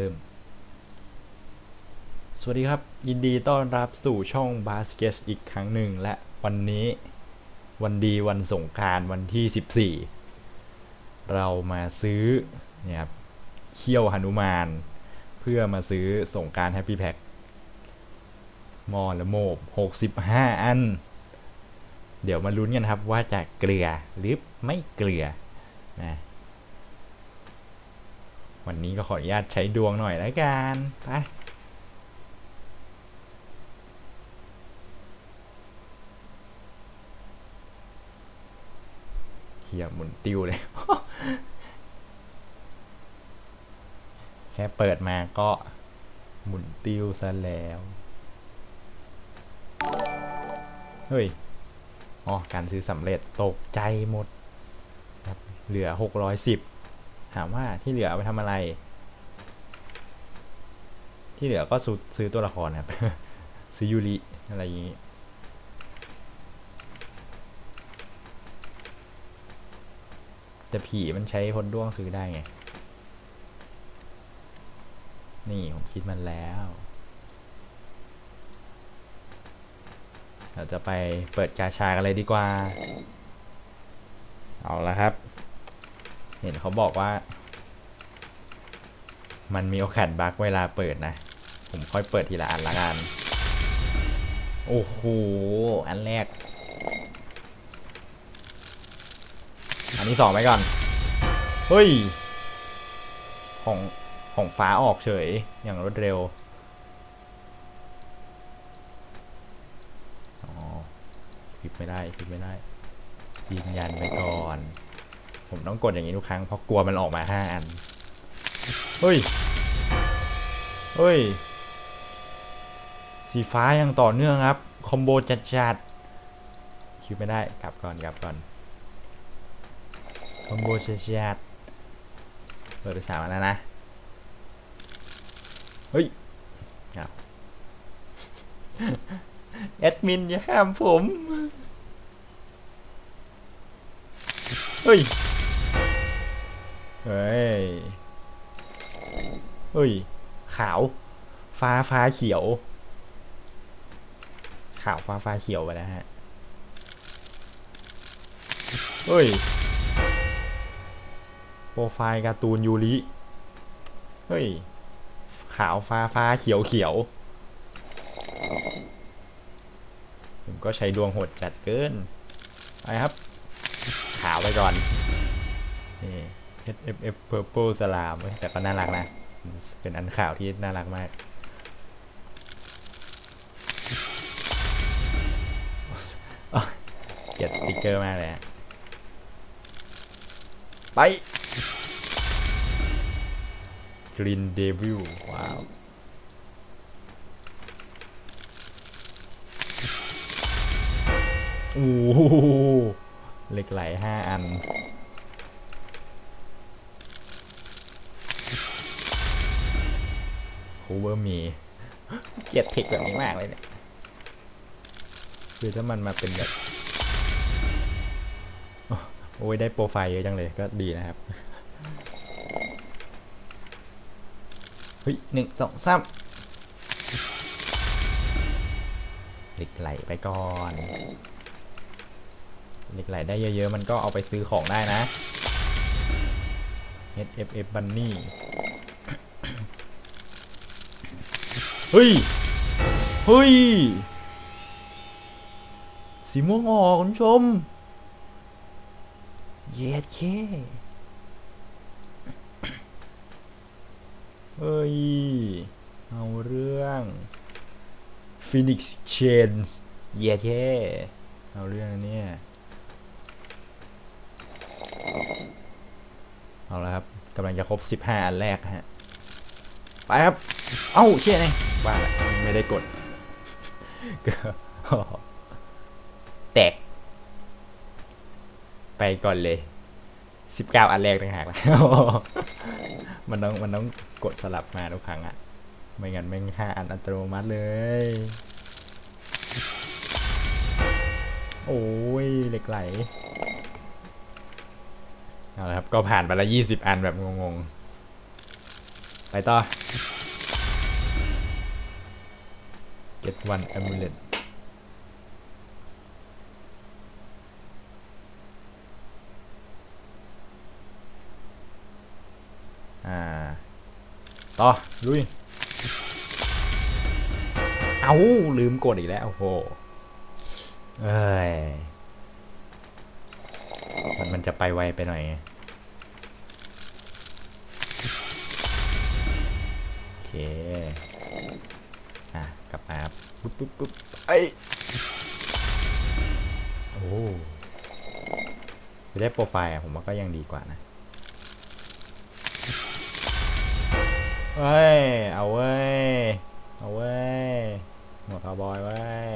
เริ่ม สวัสดีครับ ยินดีต้อนรับสู่ช่องบาสเกตอีกครั้งหนึ่งและวันนี้วันดีวันสงการวันที่ 14 เรามาซื้อเนี่ยครับเขี้ยวหนุมาน เพื่อมาซื้อสงการแฮปปี้แพ็คมอละโมบ 65 อัน เดี๋ยวมาลุ้นกันครับว่าจะเกลือหรือไม่เกลือนะ วันนี้ก็ขออนุญาตใช้ดวงหน่อยแล้วกันไปเฮียหมุนติ้วเลย แค่เปิดมาก็หมุนติ้วซะแล้ว เฮ้ย อ๋อ การซื้อสำเร็จตกใจหมด เหลือ 610 ถามว่าที่เหลือเอาไปทำอะไร ที่เหลือก็ซื้อตัวละครครับ ซื้อยูริอะไรอย่างนี้แต่ผีมันใช้พลด้วงซื้อได้ไง นี่ผมคิดมันแล้ว เราจะไปเปิดกาชากันเลยดีกว่า เอาละครับ เห็นเขาบอกว่า มันมีโอกาสบั๊กเวลาเปิดนะ ผมค่อยเปิดทีละอันละกัน โอ้โห อันแรก อันที่สองไปก่อน เฮ้ย ของของฟ้าออกเฉย อย่างรวดเร็วอ๋อคลิปไม่ได้คลิปไม่ได้ยืนยันไปก่อน ผมต้องกดอย่างนี้ทุกครั้งเพราะกลัวมันออกมาห้าอัน เฮ้ย เฮ้ย สีฟ้ายังต่อเนื่องครับ คอมโบจัดจัดคิดไม่ได้กลับก่อนกลับก่อน คอมโบจัดจัดเปิดไปสามแล้วนะ เฮ้ยอ้าแอดมินอย่าห้ามผม เฮ้ย เฮ้ยเฮ้ย ขาว ฟ้าฟ้าเขียว ขาวฟ้าฟ้าเขียวไปแล้วฮะเฮ้ย โปรไฟล์การ์ตูนยูริ เฮ้ย ขาวฟ้าฟ้าเขียวเขียว ผมก็ใช้ดวงหดจัดเกิน ไปครับ ขาวไปก่อนนี่ HFF Purple สลามเว้ยแต่ก็น่ารักนะ เป็นอันข่าวที่น่ารักมาก เกลียดสติกเกอร์มากเลยอะไป Green Devil ว้าวโอ้โหเหล็กไหลห้าอัน มี เกลียดเทคแบบนี้มากเลยเนี่ย คือถ้ามันมาเป็นแบบ โอ้ยได้โปรไฟล์เยอะจังเลยก็ดีนะครับ เฮ้ยหนึ่งสองสามเหล็กไหลไปก่อนเหล็กไหลได้เยอะๆ มันก็เอาไปซื้อของได้นะ HFF Bunny เฮ้ย เฮ้ย สีม่วงออกคุณผู้ชม เย็ดเคเฮ้ย เอาเรื่อง Phoenix Chains เย็ดเคเอาเรื่องเนี่ยเอาละครับกำลังจะครบ 15 อันแรกฮะ ไปครับ เอ้าเชี่ยไง บ้าละไม่ได้กดก็แตก ไปก่อนเลย19อันแรกต่างหากละมันต้องมันต้องกดสลับมาทุกครั้งอะไม่งั้นแม่งห้าอันอัตโนมัติเลย โอ้ยเหล็กไหลเอาละครับ ก็ผ่านไปละ20อันแบบงงๆ ไปต่อ get one amulet อ่าต่อ ลุย เอาลืมกดอีกแล้ว โอ้โห เอ้ย มันมันจะไปไวไปหน่อยไงโอเค กลับมาครับปุ๊บปุ๊บปุ๊บไอยโอ้จะได้โปรไฟล์อะผมว่าก็ยังดีกว่านะเว้ย เอาเว้ย เอาเว้ย หมวกคาวบอยเว้ย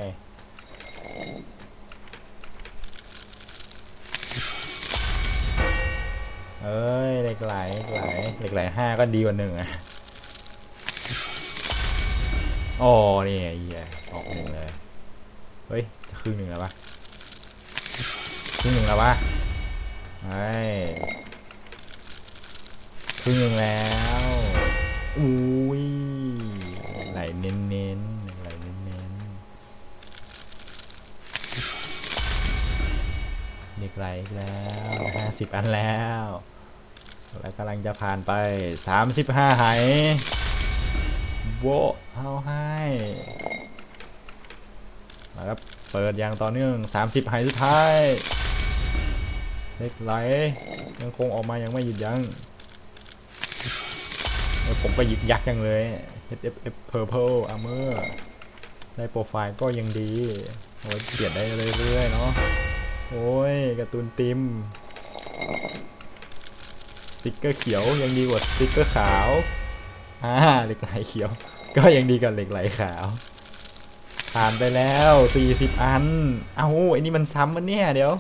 เอ้ย เหล็กไหล เหล็กไหล เหล็กไหลห้าก็ดีกว่าหนึ่งอะ โอ้นี่ไงเหี้ยออกหนึ่งเลยเฮ้ยจะครึ่งหนึ่งแล้วปะครึ่งหนึ่งแล้วปะเฮ้ยครึ่งหนึ่งแล้วอุ้ยไหลเน้นเน้นไหลเน้นเน้นเหล็กไหลแล้วห้าสิบอันแล้ว แล้วกำลังจะผ่านไป35ไหาย โวะเอาให้มาครับ เปิดอย่างต่อเนื่อง 30ไหายสุดท้ายเล็กไหลยังคงออกมายังไม่หยุดยั้งผมไปหยิบยักษ์จังเลย HFF Purple Armor ได้โปรไฟล์ก็ยังดีเอาไว้เปลี่ยนได้เรื่อยๆเนาะโอ้ยการ์ตูนติมสติ๊กเกอร์เขียวยังดีกว่าสติ๊กเกอร์ขาว อ่าเหล็กไหลเขียว ก็ยังดีกว่าเหล็กไหลขาว ผ่านไปแล้ว40อัน เอ้าไอ้นี่มันซ้ำมันเนี่ยเดี๋ยว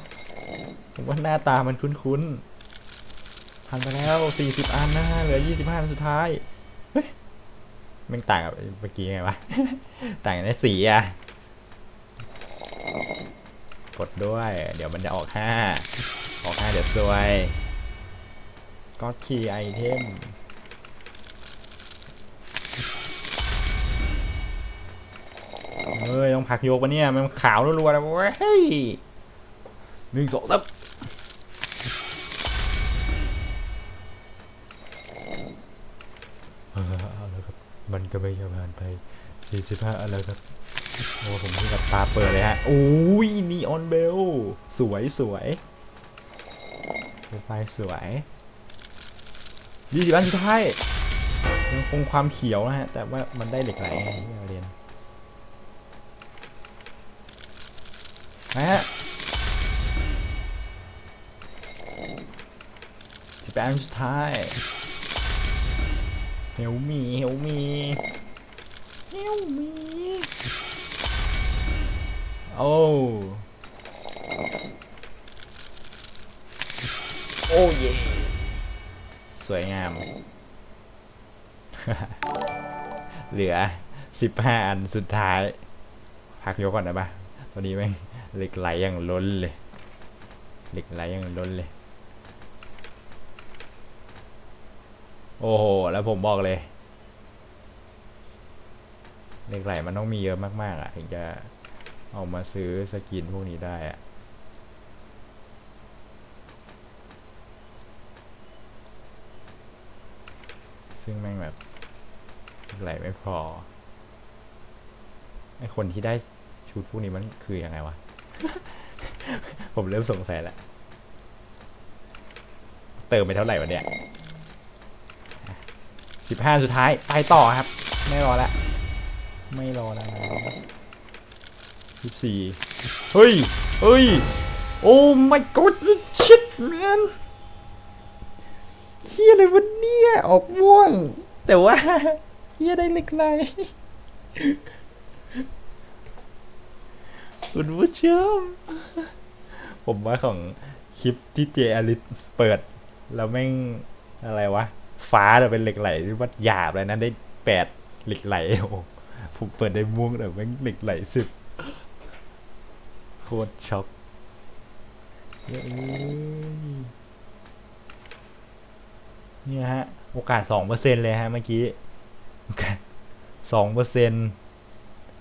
ผมว่าหน้าตามันคุ้นๆ ผ่านไปแล้ว40อันนะเหลือ25อันสุดท้าย เฮ้ยมันต่างกับเมื่อกี้ไงวะ ต่างกันในสีอะกดด้วย เดี๋ยวมันจะออก5ออก5เดี๋ยวซวยก็คีย์ไอเทม เฮ้ยต้องผักโยกปะเนี่ยมันขาวรัวๆนะเว้ยหนึ่งสองสามเอาแล้วครับมันก็ไม่ยาวนานไป45อันแล้วครับโอ้ผมที่กับตาเปิดเลยฮะโอ้ยนีออนเบลสวยสวยไฟสวยยี่สิบอันสุดท้ายยังคงความเขียวนะฮะ แต่ว่ามันได้เหล็กไหลไงที่เราเรีย นะฮะสิบแปดอันสุดท้าย เฮลมีเฮลมีเฮลมีโอ้โอ้เย่สวยงาม เหลือ 15 อันสุดท้าย พักยกก่อนนะปะ ตอนนี้แม่งเหล็กไหลอย่างล้นเลยเหล็กไหลอย่างล้นเลย โอ้โห แล้วผมบอกเลยเหล็กไหลมันต้องมีเยอะมากๆอะถึงจะเอามาซื้อสกินพวกนี้ได้อะซึ่งแม่งแบบไหลไม่พอไอคนที่ได้ ชุดพวกนี้มันคือยังไงวะ ผมเริ่มสงสัยแล้ว เติมไปเท่าไหร่วะเนี่ยสิบห้าสุดท้าย ไปต่อครับ ไม่รอแล้ว ไม่รอแล้วสิบสี่เฮ้ย เฮ้ย โอ้ my god shit man เฮียอะไรวะเนี่ย ออกม่วง แต่ว่าเฮียได้เหล็กไหล คุณผู้ชม ผมว่าของคลิปที่เจอลิสเปิด แล้วแม่งอะไรวะ ฟ้าแต่เป็นเหล็กไหลที่ว่าหยาบเลยนะได้แปดเหล็กไหลโอ้ผมเปิดได้ม่วงแต่แม่งเหล็กไหลสิบโคตรช็อกเนี่ยฮะ โอกาสสองเปอร์เซ็นเลยฮะเมื่อกี้สสองเปอร์เซ็น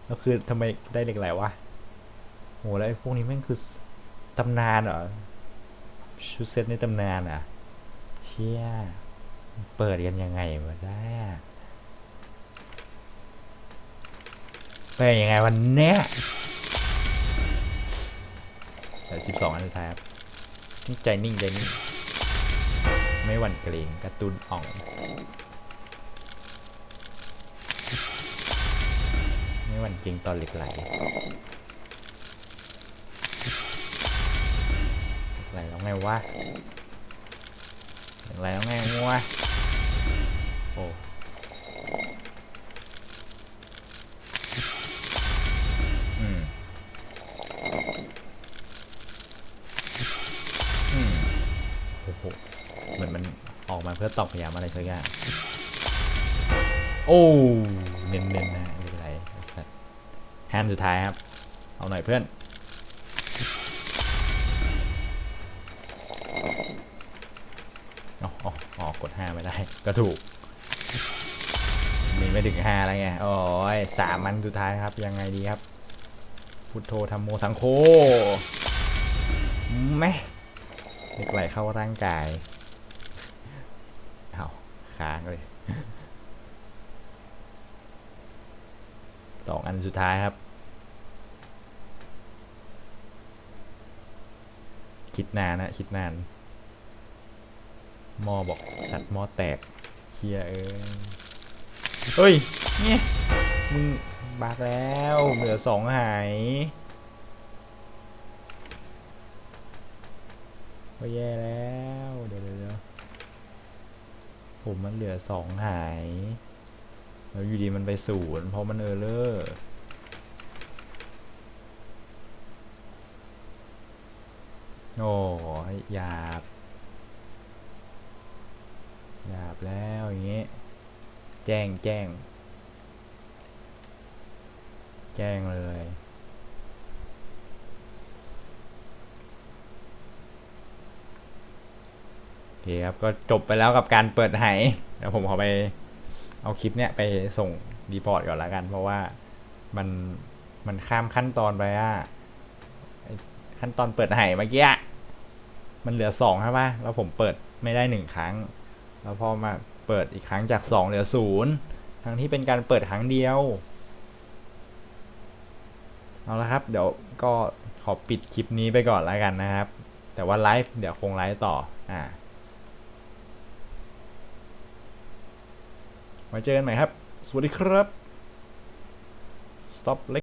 แล้วคือทำไมได้เหล็กไหลวะ โหแล้วไอ้พวกนี้แม่งคือตำนานเหรอ ชุดเซตในตำนานอะ เชี่ย เปิดกันยังไงวะได้เปิดยังไงวันเนี้ยสิบสองอันสุดท้ายครับนี่ใจนิ่งใจนิ่ง ไม่หวั่นเกรงการะตุนอ่อง ไม่หวั่นเกรงตอนเหล็กไหล ไหลแล้วไงวะเหล็กไหลแล้วไงวะโอ้อืมอืมโอ้โหเหมือนมันออกมาเพื่อตอกพยายามอะไรสักอย่างโอ้ เน้นๆนะไม่เป็นไรสัตว์แฮนด์สุดท้ายครับ เอาหน่อยเพื่อน อ๋ออ๋อกดห้าไม่ได้ ก็ถูก มีไม่ถึงห้าแล้วไง โอ้ยสามมันสุดท้ายครับ ยังไงดีครับ พุทโธธรรมโมสังโฆแม่เด็กไหลเข้าร่างกายเอาค้างเลยสองอันสุดท้ายครับ คิดนานนะคิดนานหมอบอกสัตว์หมอแตกเชียเอ้ยเฮ้ยเนี่ยมึงบากแล้วเหลือสองหายก็แย่แล้วเดี๋ยวเดี๋ยวเดี๋ยวผมมันเหลือสองหายแล้วอยู่ดีมันไปศูนย์เพราะมันเออร์เลอร์ โอ้ยหยาบหยาบแล้วอย่างเงี้แจ้งแจ้ง แจ้งเลยโอเคครับ ก็จบไปแล้วกับการเปิดไหเดี๋ยวผมขอไปเอาคลิปเนี้ยไปส่งรีพอร์ตก่อนละกัน เพราะว่ามันมันข้ามขั้นตอนไปอะ ขั้นตอนเปิดไหเมื่อกี้อะมันเหลือสองใช่ปะแล้วผมเปิดไม่ได้หนึ่งครั้ง แล้วพอมาเปิดอีกครั้งจากสองเหลือศูนย์ทั้งที่เป็นการเปิดครั้งเดียว เอาละครับ เดี๋ยวก็ขอปิดคลิปนี้ไปก่อนแล้วกันนะครับ แต่ว่าไลฟ์เดี๋ยวคงไลฟ์ต่อ อ่าไว้เจอกันใหม่ครับ สวัสดีครับ stop